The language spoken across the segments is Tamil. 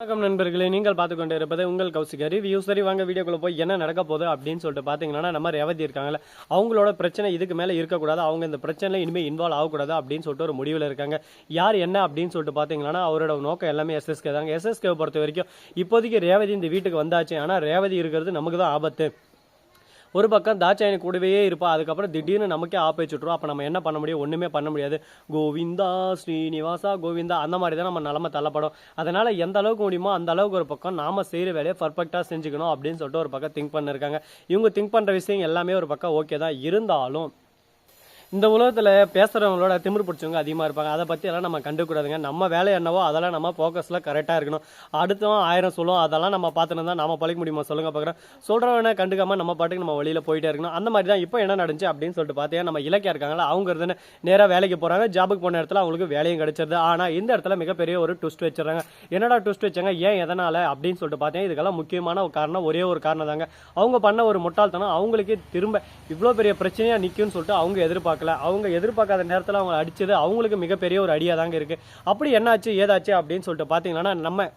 வணக்கம் நண்பர்களே நீங்கள் பார்த்து கொண்டு இருப்பது உங்கள் கௌசிகரி ரிவ்யூ சரி வாங்க வீடியோக்குள்ள போய் என்ன நடக்க போகுது அப்படின்னு சொல்லிட்டு பார்த்தீங்கன்னா நம்ம ரேவதி இருக்காங்கல்ல அவங்களோட பிரச்சனை இதுக்கு மேலே இருக்கக்கூடாது. அவங்க இந்த பிரச்சனையில் இனிமேல் இன்வால்வ் ஆகக்கூடாது அப்படின்னு சொல்லிட்டு ஒரு முடிவில் இருக்காங்க. யார் என்ன அப்படின்னு சொல்லிட்டு பார்த்தீங்கன்னா அவரோட நோக்கம் எல்லாமே எஸ்எஸ்கே தாங்க. எஸ்எஸ்கே பொறுத்த வரைக்கும் இப்போதைக்கு ரேவதி இந்த வீட்டுக்கு வந்தாச்சு. ஆனால் ரேவதி இருக்கிறது நமக்கு தான் ஆபத்து. ஒரு பக்கம் தாட்சாயணி கூடவே இருப்பா அதுக்கப்புறம் திடீர்னு நமக்கே ஆப் வச்சுட்ருவோம் அப்போ நம்ம என்ன பண்ண முடியும்? ஒன்றுமே பண்ண முடியாது. கோவிந்தா ஸ்ரீனிவாசா கோவிந்தா அந்த மாதிரி தான் நம்ம நிலமை தள்ளப்படும். அதனால் எந்த அளவுக்கு முடியுமோ அந்த அளவுக்கு ஒரு பக்கம் நாம் செய்கிற வேலையை பர்ஃபெக்டாக செஞ்சுக்கணும் அப்படின்னு சொல்லிட்டு ஒரு பக்கம் திங்க் பண்ணிருக்காங்க. இவங்க திங்க் பண்ணுற விஷயம் எல்லாமே ஒரு பக்கம் ஓகே தான். இருந்தாலும் இந்த உலகத்தில் பேசுகிறவங்களோட திமிரு பிடிச்சவங்க அதிகமாக இருப்பாங்க. அதை பற்றி எல்லாம் நம்ம கண்டுக்கூடாதுங்க நம்ம வேலை என்னவோ அதெல்லாம் நம்ம ஃபோக்கஸில் கரெக்டாக இருக்கணும். அடுத்தவன் ஆயிரம் சொல்லும் அதெல்லாம் நம்ம பார்த்துன்னு தான் நம்ம பழிக்க முடியுமா? சொல்லுங்கள் பார்க்குறோம் சொல்கிறவன கண்டுக்காமல் நம்ம பாட்டுக்கு நம்ம வழியில் போயிட்டே இருக்கணும். அந்த மாதிரி தான் இப்போ என்ன நடந்துச்சு அப்படின்னு சொல்லிட்டு பார்த்தீங்கன்னா நம்ம இலக்கியா இருக்காங்களா அவங்க இருந்துன்னு நேராக வேலைக்கு போகிறாங்க ஜாபுக்கு போன இடத்துல அவங்களுக்கு வேலையும் கிடைச்சிருது. ஆனால் இந்த இடத்துல மிகப்பெரிய ஒரு ட்விஸ்ட் வச்சிடறாங்க. என்னடா ட்விஸ்ட் வச்சாங்க? ஏன் எதனால்? அப்படின்னு சொல்லிட்டு பார்த்தீங்கன்னா இதுக்கெல்லாம் முக்கியமான ஒரு காரணம் ஒரே ஒரு காரணம் தாங்க அவங்க பண்ண ஒரு முட்டாள்தனம் அவங்களுக்கே திரும்ப இவ்வளோ பெரிய பிரச்சனையாக நிற்கும்னு சொல்லிட்டு அவங்க எதிர்பார்க்க எதிர்பார்க்கல. அவங்க எதிர்பார்க்காத நேரத்தில் அவங்க அடிச்சது அவங்களுக்கு மிகப்பெரிய ஒரு அடியாக தாங்க இருக்குது அப்படி என்னாச்சு ஏதாச்சு அப்படின்னு சொல்லிட்டு பார்த்தீங்கன்னா நம்ம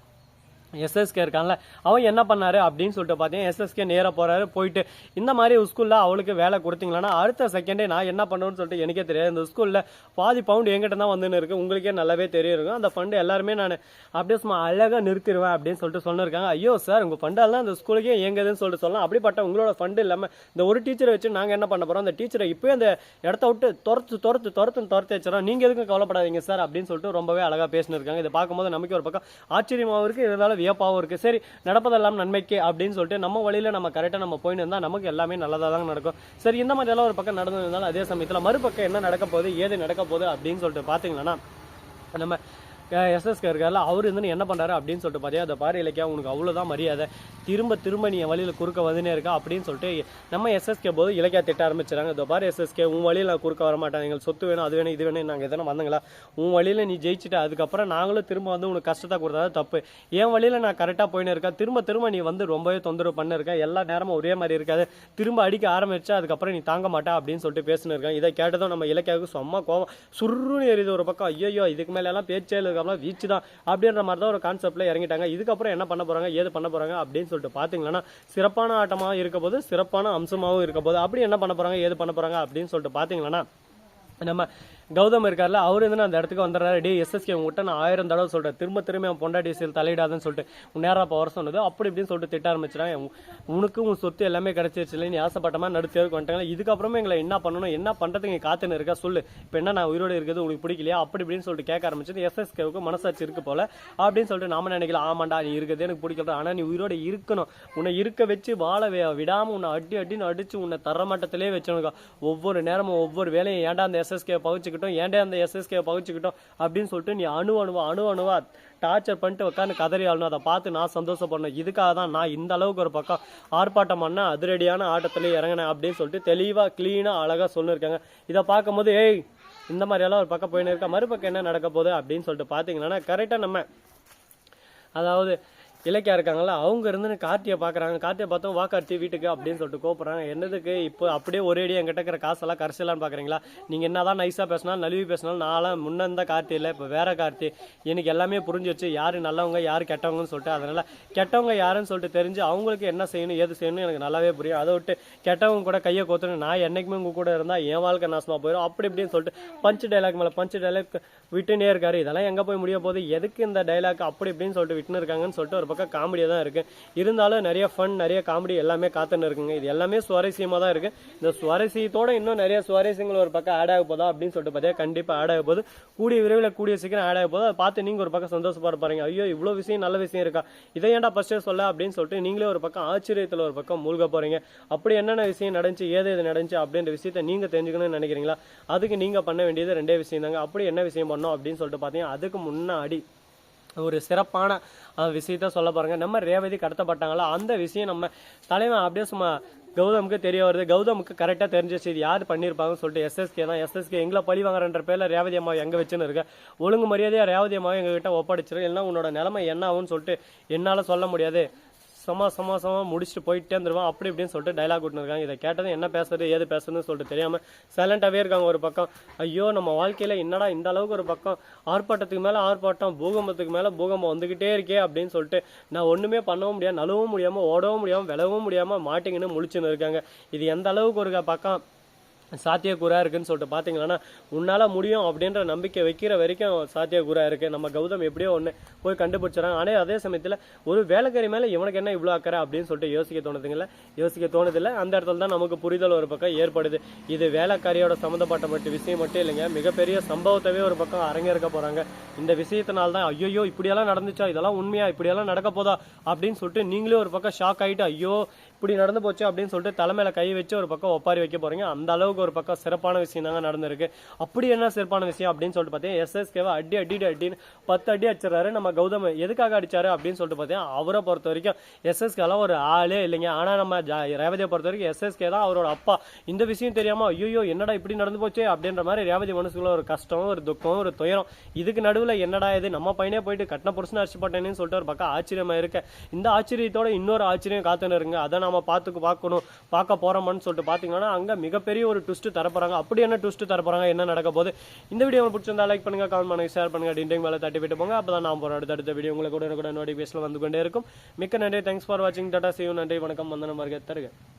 எஸ்எஸ்கே இருக்கான்ல அவன் என்ன பண்ணாரு அப்படின்னு சொல்லிட்டு பார்த்தீங்கன்னா எஸ்எஸ்கே நேராக போறாரு போயிட்டு இந்த மாதிரி ஸ்கூலில் அவளுக்கு வேலை கொடுத்தீங்களா அடுத்த செகண்டே நான் என்ன பண்ணுவேன்னு சொல்லிட்டு எனக்கே தெரியாது. இந்த ஸ்கூலில் பாதி பவுண்ட் எங்கிட்ட தான் வந்துன்னு இருக்கு. உங்களுக்கே நல்லாவே தெரியும். அந்த ஃபண்டு எல்லாருமே நான் அப்படியே சும்மா அழகாக நிறுத்திடுவேன் அப்படின்னு சொல்லிட்டு சொன்னிருக்காங்க. ஐயோ சார் உங்கள் ஃபண்டெல்லாம் இந்த ஸ்கூலுக்கே எங்கதுன்னு சொல்லிட்டு சொல்லலாம். அப்படிப்பட்ட உங்களோட ஃபண்டு இல்லாமல் இந்த ஒரு டீச்சரை வச்சு நாங்கள் என்ன பண்ண போகிறோம் அந்த டீச்சரை இப்போயே அந்த இடத்த விட்டு துரத்து துரத்து துரத்து துரத்து வச்சிடறோம். நீங்கள் எதுக்கும் கவலைப்படாதீங்க சார் அப்படின்னு சொல்லிட்டு ரொம்பவே அழகாக பேசினிருக்காங்க. இதை பார்க்கும்போது நமக்கு ஒரு பக்கம் ஆச்சரியமாகவும் இருக்குது இருந்தாலும் வியப்பாகவும் இருக்குது சரி நடப்பதெல்லாம் நன்மைக்கு அப்படின்னு சொல்லிட்டு நம்ம வழியில் நம்ம கரெக்டாக நம்ம போயின்னு இருந்தால் நமக்கு எல்லாமே நல்லதாக தான் நடக்கும். சரி இந்த மாதிரி எல்லாம் ஒரு பக்கம் நடந்து இருந்தாலும் அதே சமயத்தில் மறுபக்கம் என்ன நடக்க போகுது ஏது நடக்க போகுது அப்படின்னு சொல்லிட்டு பார்த்தீங்கன்னா நம்ம எஸ்எஸ்கே இருக்கார்ல அவர் வந்து என்ன பண்ணுறாரு அப்படின்னு சொல்லிட்டு பார்த்தியா அதை பாரு இலக்கியா உனக்கு அவ்வளோதான் மரியாதை. திரும்ப திரும்ப நீ என் வழியில் குறுக்க வந்துனே இருக்கா அப்படின்னு சொல்லிட்டு நம்ம எஸ்எஸ்கே போது இலக்கியா திட்ட ஆரம்பிச்சிடறாங்க இதோ பாரு எஸ்எஸ்கே உன் வழியில் நான் குறுக்க வர மாட்டேன். எங்களுக்கு சொத்து வேணும் அது வேணும் இது வேணும் நாங்கள் எதனா வந்தங்களா? உன் வழியில் நீ ஜெயிச்சுட்டு அதுக்கப்புறம் நாங்களும் திரும்ப வந்து உனக்கு கஷ்டத்தை கொடுத்தா தப்பு. என் வழியில் நான் கரெக்டாக போயின்னு இருக்கேன். திரும்ப திரும்ப நீ வந்து ரொம்பவே தொந்தரவு பண்ணிருக்கேன் எல்லா நேரமும் ஒரே மாதிரி இருக்காது. திரும்ப அடிக்க ஆரம்பிச்சா அதுக்கப்புறம் நீ தாங்க மாட்டா அப்படின்னு சொல்லிட்டு பேசினிருக்கேன் இதை கேட்டதும் நம்ம இலக்கியாவுக்கு செம்ம கோவம். சுருன்னு எரியுது ஒரு பக்கம். ஐயோ இதுக்கு மேல எல்லாம் பேச்சே இதுக்கப்புறம் வீச்சு தான் அப்படின்ற மாதிரி தான் ஒரு கான்செப்ட்ல இறங்கிட்டாங்க. இதுக்கப்புறம் என்ன பண்ண போறாங்க ஏது பண்ண போறாங்க அப்படின்னு சொல்லிட்டு பாத்தீங்கன்னா சிறப்பான ஆட்டமாக இருக்க போது சிறப்பான அம்சமாகவும் இருக்க போது அப்படி என்ன பண்ண போறாங்க ஏது பண்ண போறாங்க அப்படின்னு சொல்லிட்டு பாத்தீங்கன்னா நம்ம கௌதம் இருக்கார்ல அவர் வந்து அந்த இடத்துக்கு வந்துடுறாரு டே எஸ்எஸ்கே உங்ககிட்ட நான் ஆயிரம் தடவை சொல்கிறேன் திரும்ப திரும்ப அவன் பொண்டாட்டி சேல் தலையிடாதுன்னு சொல்லிட்டு உன் நேராக இப்போ வர சொன்னது. அப்படி இப்படின்னு சொல்லிட்டு திட்ட ஆரம்பிச்சிட்டாங்க உனக்கு உன் சொத்து எல்லாமே கிடைச்சிருச்சு இல்லை நீ ஆசைப்பட்டமா நடுத்தேருக்கு வந்துட்டாங்க இதுக்கப்புறமே எங்களை என்ன பண்ணணும்? என்ன பண்ணுறதுக்கு நீ காத்துன்னு இருக்கா? சொல்லு. இப்போ என்ன நான் உயிரோடு இருக்கிறது உனக்கு பிடிக்கலையா? அப்படி இப்படின்னு சொல்லிட்டு கேட்க ஆரம்பிச்சது எஸ்எஸ்கேவுக்கு மனசாட்சி இருக்கு போல. அப்படின்னு சொல்லிட்டு நாம நினைக்கலாம் ஆமாண்டா நீ இருக்கிறது எனக்கு பிடிக்கல ஆனால் நீ உயிரோட இருக்கணும். உன்னை இருக்க வச்சு வாழ வே- உன்னை அடி அடின்னு அடிச்சு உன்னை தரமட்டத்திலே வச்சனுக்கா ஒவ்வொரு நேரமும் ஒவ்வொரு வேலையும் ஏன்டா அந்த எஸ்எஸ்கே பகுச்சுக்கிட்டோம் ஏன்டா அந்த எஸ்எஸ்கே பகுச்சுக்கிட்டோம் அப்படின்னு சொல்லிட்டு நீ அணு அணுவா அணு அணுவா டார்ச்சர் பண்ணிட்டு உட்காந்து கதறி ஆளணும். அதை பார்த்து நான் சந்தோஷப்படணும். இதுக்காக தான் நான் இந்த அளவுக்கு ஒரு பக்கம் ஆர்ப்பாட்டம் பண்ண அதிரடியான ஆட்டத்தில் இறங்கினேன் அப்படின்னு சொல்லிட்டு தெளிவாக க்ளீனாக அழகாக சொல்லியிருக்காங்க. இதை பார்க்கும்போது ஏய் இந்த மாதிரியெல்லாம் ஒரு பக்கம் போயின்னு இருக்கா? மறுபக்கம் என்ன நடக்க போகுது? அப்படின்னு சொல்லிட்டு பார்த்தீங்கன்னா கரெக்டாக நம்ம அதாவது இலக்கியா இருக்காங்கல்ல அவங்க இருந்து கார்த்தியை பார்க்குறாங்க. கார்த்தியை பார்த்தோம் வா கார்த்தி வீட்டுக்கு அப்படின்னு சொல்லிட்டு கூப்பிட்றாங்க என்னதுக்கு இப்போ அப்படியே ஒரே அடி என்கிட்ட இருக்கிற காசெல்லாம் கரைச்சலான்னு பார்க்குறீங்களா? நீங்கள் என்னதான் நைஸாக பேசினாலும் நழுவி பேசினாலும் நான்லாம் முன்ன இருந்த கார்த்தி இல்லை இப்போ வேற கார்த்தி. எனக்கு எல்லாமே புரிஞ்சிருச்சு யார் நல்லவங்க யார் கெட்டவங்கன்னு சொல்லிட்டு அதனால் கெட்டவங்க யாருன்னு சொல்லிட்டு தெரிஞ்சு அவங்களுக்கு என்ன செய்யணும் ஏது செய்யணும் எனக்கு நல்லாவே புரியும். அதை விட்டு கெட்டவங்க கூட கையை கோத்துணும் நான் என்னைக்குமே உங்க கூட இருந்தால் என் வாழ்க்கை நாசமாக போயிடும் அப்படி இப்படின்னு சொல்லிட்டு பஞ்ச் டைலாக் மேலே பஞ்ச் டைலாக் விட்டுனே இருக்காரு. இதெல்லாம் எங்கே போய் முடிய போகுது? எதுக்கு இந்த டைலாக் அப்படி இப்படின்னு சொல்லிட்டு விட்டுன்னு இருக்காங்கன்னு சொல்லிட்டு ஒரு பக்கம் காமெடியாக தான் இருக்குது இருந்தாலும் நிறைய ஃபன் நிறைய காமெடி எல்லாமே காத்துன்னு இருக்குங்க. இது எல்லாமே சுவாரஸ்யமாக தான் இருக்குது இந்த சுவாரஸ்யத்தோட இன்னும் நிறைய சுவாரஸ்யங்கள் ஒரு பக்கம் ஆட் ஆக போதா அப்படின்னு சொல்லிட்டு பார்த்தா கண்டிப்பாக ஆட் ஆக போது கூடிய விரைவில் கூடிய சீக்கிரம் ஆட் ஆக போது அதை பார்த்து நீங்கள் ஒரு பக்கம் சந்தோஷப்பட பாருங்க ஐயோ இவ்வளோ விஷயம் நல்ல விஷயம் இருக்கா? இதை ஏன்டா ஃபஸ்ட்டே சொல்ல அப்படின்னு சொல்லிட்டு நீங்களே ஒரு பக்கம் ஆச்சரியத்தில் ஒரு பக்கம் மூழ்க போகிறீங்க அப்படி என்னென்ன விஷயம் நடந்துச்சு ஏது எது நடந்துச்சு அப்படின்ற விஷயத்தை நீங்கள் தெரிஞ்சுக்கணும்னு நினைக்கிறீங்களா? அதுக்கு நீங்கள் பண்ண வேண்டியது ரெண்டே விஷயம் தாங்க அப்படி என்ன விஷயம் பண்ணோம் அப்படின்னு சொல்லிட்டு பார்த்தீங்கன்னா அதுக்கு முன்னாடி ஒரு சிறப்பான விஷயத்த சொல்ல பாருங்க. நம்ம ரேவதி கடத்தப்பட்டாங்களா? அந்த விஷயம் நம்ம தலைவன் அப்படியே சும்மா கௌதமுக்கு தெரிய வருது. கௌதமுக்கு கரெக்டாக தெரிஞ்சிச்சு இது யார் பண்ணியிருப்பாங்கன்னு சொல்லிட்டு எஸ்எஸ்கே தான். எஸ்எஸ்கே எங்களை பழி வாங்குறன்ற பேரில் ரேவதி அம்மா எங்கே வச்சுன்னு இருக்க? ஒழுங்கு மரியாதையாக ரேவதி அம்மாவை எங்ககிட்ட ஒப்படைச்சிரு. இல்லைன்னா உன்னோட நிலைமை என்ன ஆகும்னு சொல்லிட்டு என்னால் சொல்ல முடியாது. சமா சமா சமா முடிச்சுட்டு போயிட்டே இருந்துருவான் அப்படி இப்படின்னு சொல்லிட்டு டைலாக் விட்டுருக்காங்க இதை கேட்டதும் என்ன பேசுறது ஏது பேசுறதுன்னு சொல்லிட்டு தெரியாமல் சைலண்டாவே இருக்காங்க ஒரு பக்கம். ஐயோ நம்ம வாழ்க்கையில் என்னடா இந்த அளவுக்கு ஒரு பக்கம்? ஆர்ப்பாட்டத்துக்கு மேலே ஆர்ப்பாட்டம் பூகம்பத்துக்கு மேலே பூகம்பம் வந்துக்கிட்டே இருக்கே அப்படின்னு சொல்லிட்டு நான் ஒன்றுமே பண்ணவும் முடியாது நழுவும் முடியாமல் ஓடவும் முடியாமல் விளவும் முடியாமல் மாட்டிங்கன்னு முழிச்சுன்னு இருக்காங்க. இது எந்த அளவுக்கு ஒரு பக்கம் சாத்தியக்கூறாக இருக்குன்னு சொல்லிட்டு பார்த்தீங்கன்னா உன்னால் முடியும் அப்படின்ற நம்பிக்கை வைக்கிற வரைக்கும் சாத்தியக்கூறாக இருக்குது நம்ம கௌதம் எப்படியோ ஒன்று போய் கண்டுபிடிச்சிடறாங்க ஆனால் அதே சமயத்தில் ஒரு வேலைக்காரி மேலே இவனுக்கு என்ன இவ்வளோ அக்கறை அப்படின்னு சொல்லிட்டு யோசிக்க தோணுதுங்களா யோசிக்க தோணுதில்லை. அந்த இடத்துல தான் நமக்கு புரிதல் ஒரு பக்கம் ஏற்படுது. இது வேலைக்காரியோட சம்மந்தப்பட்ட மட்டும் விஷயம் மட்டும் இல்லைங்க. மிகப்பெரிய சம்பவத்தவே ஒரு பக்கம் அரங்கேற்க போகிறாங்க இந்த விஷயத்தினால தான் ஐயோ இப்படியெல்லாம் நடந்துச்சா? இதெல்லாம் உண்மையா? இப்படியெல்லாம் நடக்க போதா? அப்படின்னு சொல்லிட்டு நீங்களே ஒரு பக்கம் ஷாக் ஆகிட்டு ஐயோ இப்படி நடந்து போச்சு அப்படின்னு சொல்லிட்டு தலைமையில கை வச்சு ஒரு பக்கம் ஒப்பாரி வைக்க போறீங்க. அந்த அளவுக்கு ஒரு பக்கம் சிறப்பான விஷயம் தாங்க நடந்திருக்கு. அப்படி என்ன சிறப்பான விஷயம் அப்படின்னு சொல்லிட்டு பார்த்தீங்கன்னா எஸ்எஸ்கேவை அடி அடி அடின்னு பத்து அடி அடிச்சிடறாரு. நம்ம கௌதம் எதுக்காக அடிச்சாரு அப்படின்னு சொல்லிட்டு பார்த்தீங்கன்னா அவரை பொறுத்த வரைக்கும் எஸ்எஸ்கேலாம் ஒரு ஆளே இல்லைங்க. ஆனா நம்ம ஜா- ரேவதியை பொறுத்த வரைக்கும் எஸ்எஸ்கே தான் அவரோட அப்பா. இந்த விஷயம் தெரியாம ஐயோ என்னடா இப்படி நடந்து போச்சு அப்படின்ற மாதிரி ரேவதி மனசுக்குள்ள ஒரு கஷ்டம் ஒரு துக்கம் ஒரு துயரம். இதுக்கு நடுவுல என்னடா இது? நம்ம பையனே போயிட்டு கட்டின புருஷன் அடிச்சு போட்டேன்னு சொல்லிட்டு ஒரு பக்கம் ஆச்சரியமா இருக்க. இந்த ஆச்சரியத்தோட இன்னொரு ஆச்சரியம் காத்துன்னு இருங்க. அதை நாம பார்த்துக்கு பார்க்கணும் பார்க்க போறோம்னு சொல்லிட்டு பாத்தீங்கன்னா அங்க மிகப்பெரிய ஒரு ட்விஸ்ட் தரப்போறாங்க. அப்படி என்ன ட்விஸ்ட் தரப்போறாங்க என்ன நடக்க போகுது? இந்த வீடியோ பிடிச்சிருந்தா லைக் பண்ணுங்க கமெண்ட் பண்ணுங்க ஷேர் பண்ணுங்க டிண்டிங் மேல தட்டி விட்டு போங்க. அப்பதான் நான் போற அடுத்த அடுத்த வீடியோ உங்களுக்கு கூட கூட நோட்டிஃபிகேஷன் வந்து கொண்டே இருக்கும். மிக்க நன்றி. தேங்க்ஸ் ஃபார் வாட்சிங் டாட்டா சிவ் நன்றி வணக்கம். வந்தனம் வருக. தருக.